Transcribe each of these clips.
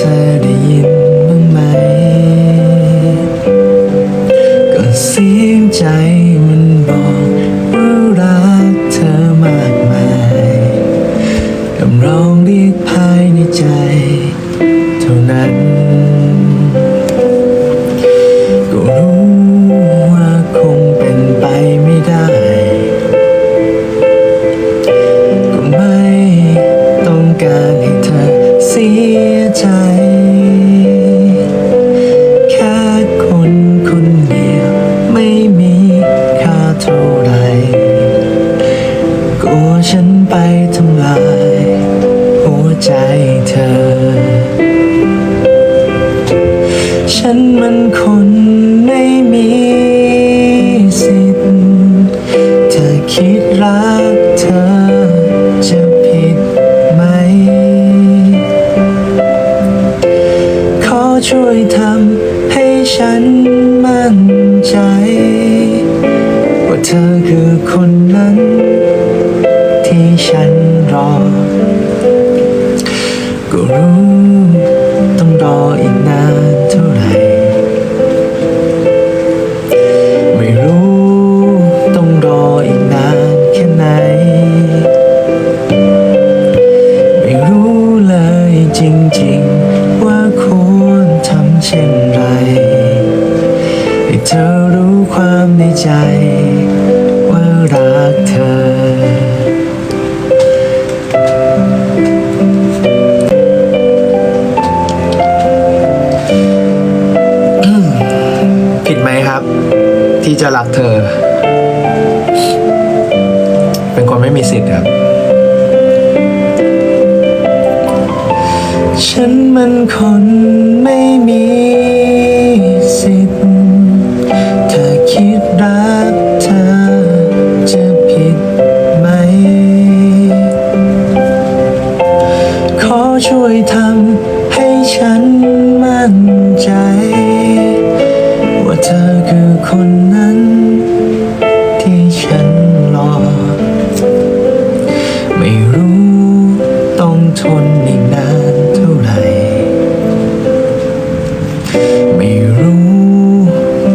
ธอได้ยินบ้างไหม ก็เสียงใจมันบอกว่ารักเธอมากมายกำร้องเรียกภายในใจ ทำลาย หัวใจเธอ ฉันมันคนไม่มีสิทธิ์เธอคิดรักเธอจะผิดไหม ขอช่วยทำให้ฉันมั่นใจ ว่าเธอคือคนนั้นที่ฉัน รอ ก็รู้ต้องรออีกนานเท่าไหร่ ไม่รู้ต้องรออีกนานแค่ไหน ไม่รู้เลยจริงๆ ว่าควรทำเช่นไร ให้เธอรู้ความในใจ ที่จะรักเธอ เป็นคนไม่มีสิทธิ์ครับ ฉันมันคนไม่มีสิทธิ์ถ้าคิดรักเธอจะผิดไหม ขอช่วยทำให้ฉันมั่นใจ เธอคือคนนั้น ที่ฉันรอ ไม่รู้ต้องทนอีกนานเท่าไหร่ ไม่รู้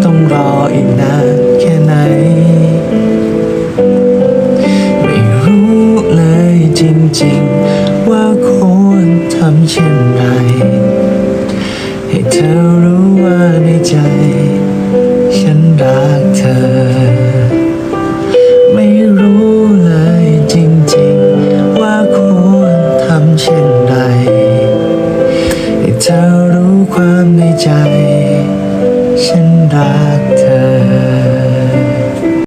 ต้องรออีกนานแค่ไหน ไม่รู้เลยจริงๆ ว่าควรทำเช่นไร ให้เธอรู้ อ ไม่รู้เลยจริงๆ ว่าควรทำเช่นไรให้เธอรู้ความในใจ ฉันรักเธอ